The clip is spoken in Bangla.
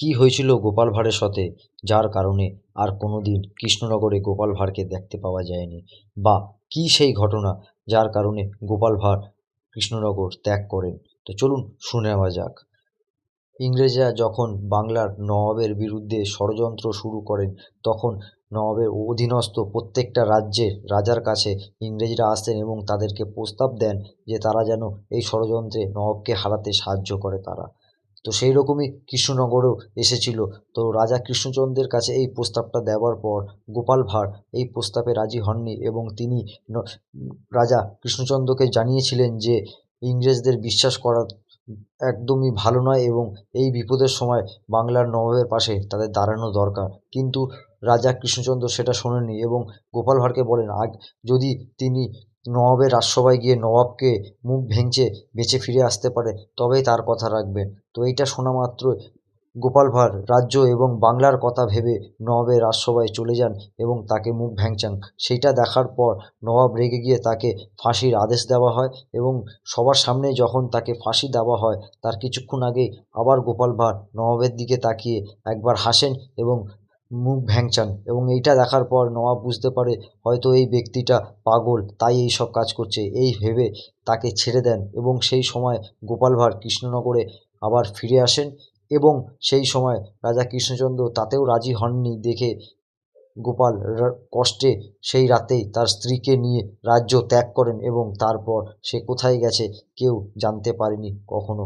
কী হয়েছিল গোপাল ভাঁড়ের সাথে? যার কারণে আর কোনো দিন কৃষ্ণনগরে গোপাল ভাঁড়কে দেখতে পাওয়া যায়নি। বা কী সেই ঘটনা যার কারণে গোপাল ভাঁড় কৃষ্ণনগর ত্যাগ করেন? তো চলুন শুনে নেওয়া যাক। ইংরেজরা যখন বাংলার নবাবের বিরুদ্ধে ষড়যন্ত্র শুরু করেন, তখন নবাবের অধীনস্থ প্রত্যেকটা রাজ্যের রাজার কাছে ইংরেজরা আসতেন এবং তাদেরকে প্রস্তাব দেন যে তারা যেন এই ষড়যন্ত্রে নবাবকে হারাতে সাহায্য করে তারা। তো সেই রকমই কৃষ্ণনগরও এসেছিল। তো রাজা কৃষ্ণচন্দ্রের কাছে এই প্রস্তাবটা দেওয়ার পর গোপাল ভাঁড় এই প্রস্তাবে রাজি হননি এবং তিনি রাজা কৃষ্ণচন্দ্রকে জানিয়েছিলেন যে ইংরেজদের বিশ্বাস করা একদমই ভালো নয় এবং এই বিপদের সময় বাংলার নবাবের পাশে তাদের দাঁড়ানো দরকার। কিন্তু রাজা কৃষ্ণচন্দ্র সেটা শোনেননি এবং গোপাল ভাঁড়কে বলেন, আগ, যদি তিনি নবাবের রাজসভায় গিয়ে নবাবকে মুখ ভেঙচে বেঁচে ফিরে আসতে পারে, তবেই তার কথা রাখবেন। তো এইটা শোনা মাত্রই গোপাল ভাঁড় রাজ্য এবং বাংলার কথা ভেবে নবাবের রাজসভায় চলে যান এবং তাকে মুখ ভ্যাংচান। সেইটা দেখার পর নবাব রেগে গিয়ে তাকে ফাঁসির আদেশ দেওয়া হয় এবং সবার সামনে যখন তাকে ফাঁসি দেওয়া হয়, তার কিছুক্ষণ আগেই আবার গোপাল ভাঁড় নবাবের দিকে তাকিয়ে একবার হাসেন এবং মুখ ভ্যাংচান এবং এইটা দেখার পর নবাব বুঝতে পারে, হয়তো এই ব্যক্তিটা পাগল, তাই এই সব কাজ করছে। এই ভেবে তাকে ছেড়ে দেন এবং সেই সময় গোপাল ভাঁড় কৃষ্ণনগরে আবার ফিরে আসেন এবং সেই সময় রাজা কৃষ্ণচন্দ্র তাতেও রাজি হননি দেখে গোপাল কষ্টে সেই রাতেই তার স্ত্রীকে নিয়ে রাজ্য ত্যাগ করেন এবং তারপর সে কোথায় গেছে কেউ জানতে পারেনি কখনো।